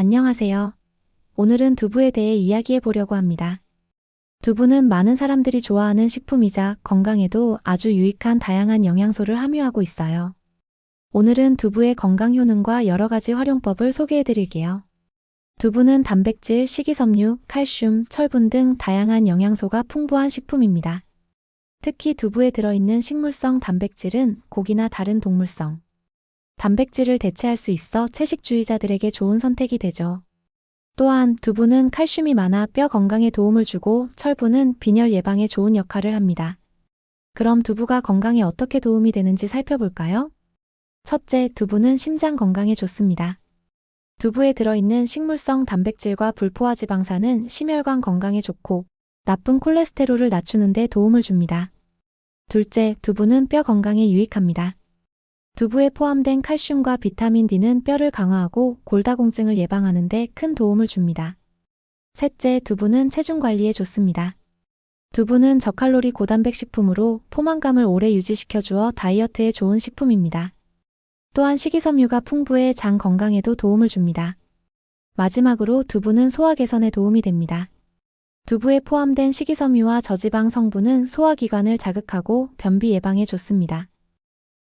안녕하세요. 오늘은 두부에 대해 이야기해 보려고 합니다. 두부는 많은 사람들이 좋아하는 식품이자 건강에도 아주 유익한 다양한 영양소를 함유하고 있어요. 오늘은 두부의 건강 효능과 여러 가지 활용법을 소개해 드릴게요. 두부는 단백질, 식이섬유, 칼슘, 철분 등 다양한 영양소가 풍부한 식품입니다. 특히 두부에 들어있는 식물성 단백질은 고기나 다른 동물성 단백질을 대체할 수 있어 채식주의자들에게 좋은 선택이 되죠. 또한 두부는 칼슘이 많아 뼈 건강에 도움을 주고 철분은 빈혈 예방에 좋은 역할을 합니다. 그럼 두부가 건강에 어떻게 도움이 되는지 살펴볼까요? 첫째, 두부는 심장 건강에 좋습니다. 두부에 들어있는 식물성 단백질과 불포화 지방산은 심혈관 건강에 좋고 나쁜 콜레스테롤을 낮추는 데 도움을 줍니다. 둘째, 두부는 뼈 건강에 유익합니다. 두부에 포함된 칼슘과 비타민 D는 뼈를 강화하고 골다공증을 예방하는 데 큰 도움을 줍니다. 셋째, 두부는 체중 관리에 좋습니다. 두부는 저칼로리 고단백 식품으로 포만감을 오래 유지시켜 주어 다이어트에 좋은 식품입니다. 또한 식이섬유가 풍부해 장 건강에도 도움을 줍니다. 마지막으로 두부는 소화 개선에 도움이 됩니다. 두부에 포함된 식이섬유와 저지방 성분은 소화기관을 자극하고 변비 예방에 좋습니다.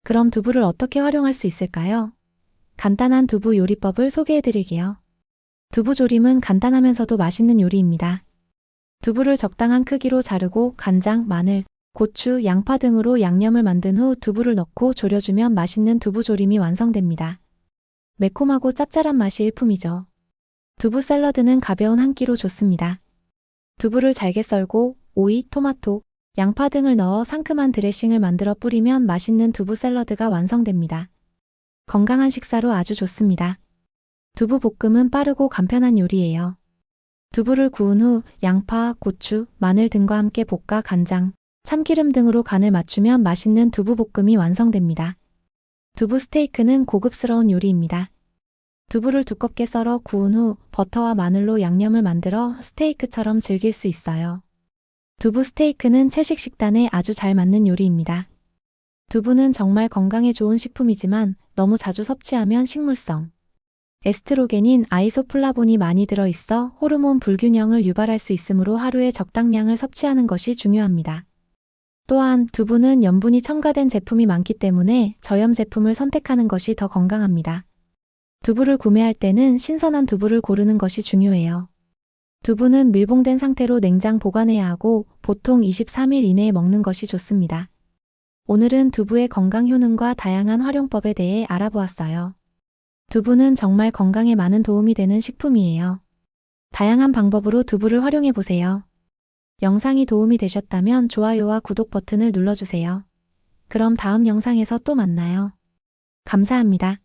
그럼 두부를 어떻게 활용할 수 있을까요? 간단한 두부 요리법을 소개해 드릴게요. 두부 조림은 간단하면서도 맛있는 요리입니다. 두부를 적당한 크기로 자르고 간장, 마늘, 고추, 양파 등으로 양념을 만든 후 두부를 넣고 졸여주면 맛있는 두부 조림이 완성됩니다. 매콤하고 짭짤한 맛이 일품이죠. 두부 샐러드는 가벼운 한 끼로 좋습니다. 두부를 잘게 썰고 오이, 토마토, 양파 등을 넣어 상큼한 드레싱을 만들어 뿌리면 맛있는 두부 샐러드가 완성됩니다. 건강한 식사로 아주 좋습니다. 두부 볶음은 빠르고 간편한 요리예요. 두부를 구운 후 양파, 고추, 마늘 등과 함께 볶아 간장, 참기름 등으로 간을 맞추면 맛있는 두부 볶음이 완성됩니다. 두부 스테이크는 고급스러운 요리입니다. 두부를 두껍게 썰어 구운 후 버터와 마늘로 양념을 만들어 스테이크처럼 즐길 수 있어요. 두부 스테이크는 채식 식단에 아주 잘 맞는 요리입니다. 두부는 정말 건강에 좋은 식품이지만 너무 자주 섭취하면 식물성, 에스트로겐인 아이소플라본이 많이 들어있어 호르몬 불균형을 유발할 수 있으므로 하루에 적당량을 섭취하는 것이 중요합니다. 또한 두부는 염분이 첨가된 제품이 많기 때문에 저염 제품을 선택하는 것이 더 건강합니다. 두부를 구매할 때는 신선한 두부를 고르는 것이 중요해요. 두부는 밀봉된 상태로 냉장 보관해야 하고 보통 23일 이내에 먹는 것이 좋습니다. 오늘은 두부의 건강 효능과 다양한 활용법에 대해 알아보았어요. 두부는 정말 건강에 많은 도움이 되는 식품이에요. 다양한 방법으로 두부를 활용해 보세요. 영상이 도움이 되셨다면 좋아요와 구독 버튼을 눌러주세요. 그럼 다음 영상에서 또 만나요. 감사합니다.